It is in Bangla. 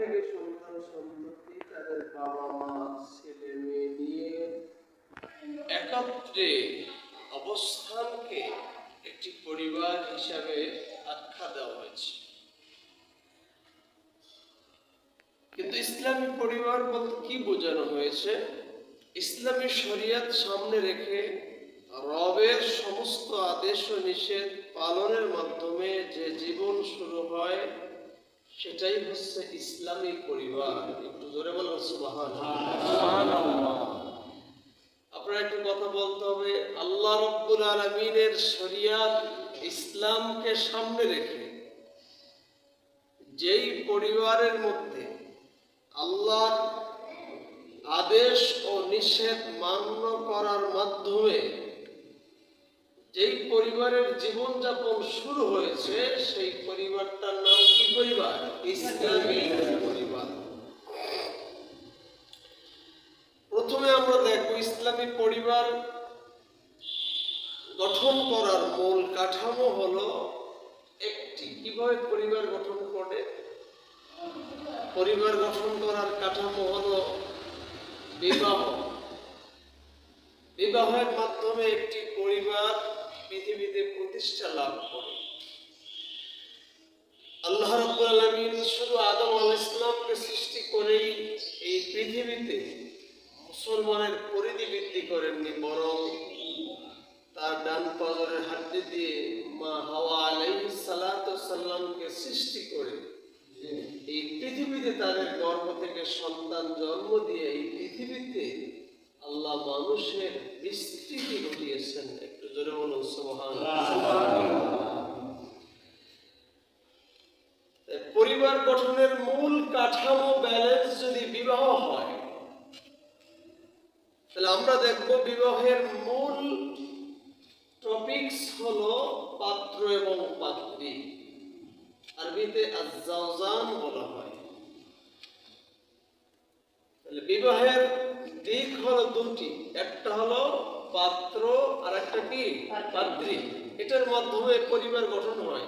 থেকে সন্তান সন্ততি তাদের বাবা মা, ছেলে মেয়ে নিয়ে একত্রে অবস্থানকে একটি পরিবার হিসাবে আখ্যা দেওয়া হয়েছে। কিন্তু ইসলামী পরিবার বলতে কি বোঝানো হয়েছে? ইসলামী শরিয়ত সামনে রেখে রবের সমস্ত আদেশ ও নিষেধ পালনের মাধ্যমে যে জীবন শুরু হয় সেটাই হচ্ছে ইসলামী পরিবার। একটু জোরে বলেন সুবহান আপনার একটা কথা বলতে হবে আল্লাহ রব্বুল আলমিনের শরিয়াত ইসলামকে সামনে রেখে যেই পরিবারের মধ্যে আল্লাহর আদেশ ও নিষেধ মান্য করার মাধ্যমে যেই পরিবারের জীবনযাপন শুরু হয়েছে, সেই পরিবারটার নাম কি পরিবার? ইসলামী পরিবার। প্রথমে আমরা দেখব ইসলামী পরিবার গঠন করার মূল কাঠামো হলো একটি। কীভাবে পরিবার গঠন করে? পরিবার গঠন করার কাঠামো হলো বিবাহ। বিবাহের মাধ্যমে একটি পরিবার পৃথিবীতে প্রতিষ্ঠা লাভ করে আল্লাহ শুধু আদম আলাইহিস ইসলামকে সৃষ্টি করেই এই পৃথিবীতে মুসলমানের পরিধি বৃদ্ধি করেননি, বরং তার ডান পাজরের হাড্ডি দিয়ে মা হাওয়া আলাইহিস সালাতু সাল্লামকে সৃষ্টি করে এই পৃথিবীতে তাদের গর্ভ থেকে সন্তান জন্ম দিয়ে এই পৃথিবীতে আল্লাহ মানুষের বিস্তৃতি ঘটিয়েছেন একটু জোরে বলুন সুবহানাল্লাহ পরিবার গঠনের মূল কাঠামো ব্যালেন্স যদি বিবাহ হয়, তাহলে আমরা দেখব বিবাহের মূল টপিকস হলো পাত্র এবং পাত্রী। আরবিতে আজাওজান বলা হয়। তাহলে বিবাহের দিক হলো দুটি। একটা হলো পাত্র আর একটা কি? পাত্রী। এটার মাধ্যমে পরিবার গঠন হয়।